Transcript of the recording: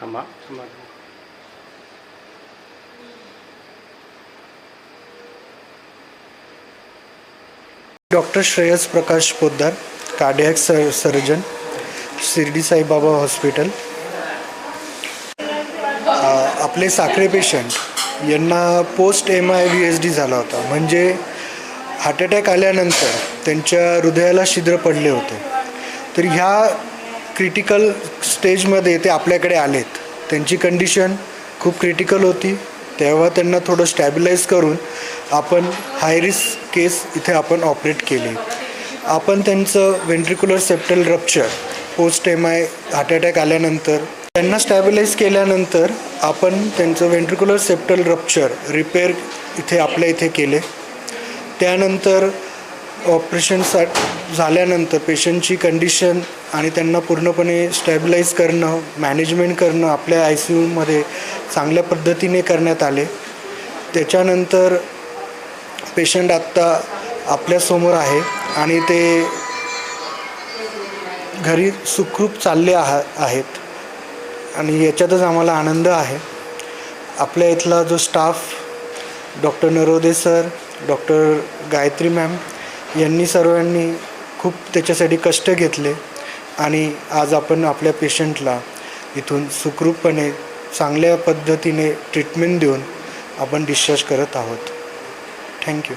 थांबा. थांबा doctor Shreyas Prakash Poddar cardiac sir surgeon Shirdi Saibaba hospital. आपले Sakhare patient यांना post M I V S D झाला होता. म्हणजे हार्ट अटॅक आल्यानंतर त्यांच्या हृदयाला छिद्र पडले होते. तर ह्या क्रिटिकल स्टेजमध्ये ते आपल्याकडे आलेत. त्यांची कंडिशन खूप क्रिटिकल होती. तेव्हा त्यांना थोडं स्टॅबिलाईज करून आपण हाय रिस्क केस इथे आपण ऑपरेट केली. आपण त्यांचं ventricular septal rupture post M I heart attack आल्यानंतर त्यांना स्टॅबिलाईज केल्यानंतर आपण त्यांचं वेंट्रिक्युलर सेप्टल रप्चर रिपेअर इथे आपल्या इथे केले. त्यानंतर ऑपरेशन सा झाल्यानंतर पेशंटची कंडिशन आणि त्यांना पूर्णपणे स्टॅबिलाईज करणं मॅनेजमेंट करणं आपल्या आय सी यूमध्ये चांगल्या पद्धतीने करण्यात आले. त्याच्यानंतर पेशंट आत्ता आपल्यासमोर आहे आणि ते घरी सुखरूप चालले आहा आहेत. आणि याच्यातच आम्हाला आनंद आहे. आपल्या इथला जो staff doctor Narode sir doctor Gayatri ma'am यांनी सर्वांनी खूप त्याच्यासाठी कष्ट घेतले आणि आज आपण आपल्या पेशंटला इथून सुखरूपपणे चांगल्या पद्धतीने ट्रीटमेंट देऊन आपण डिस्चार्ज करत आहोत. थँक्यू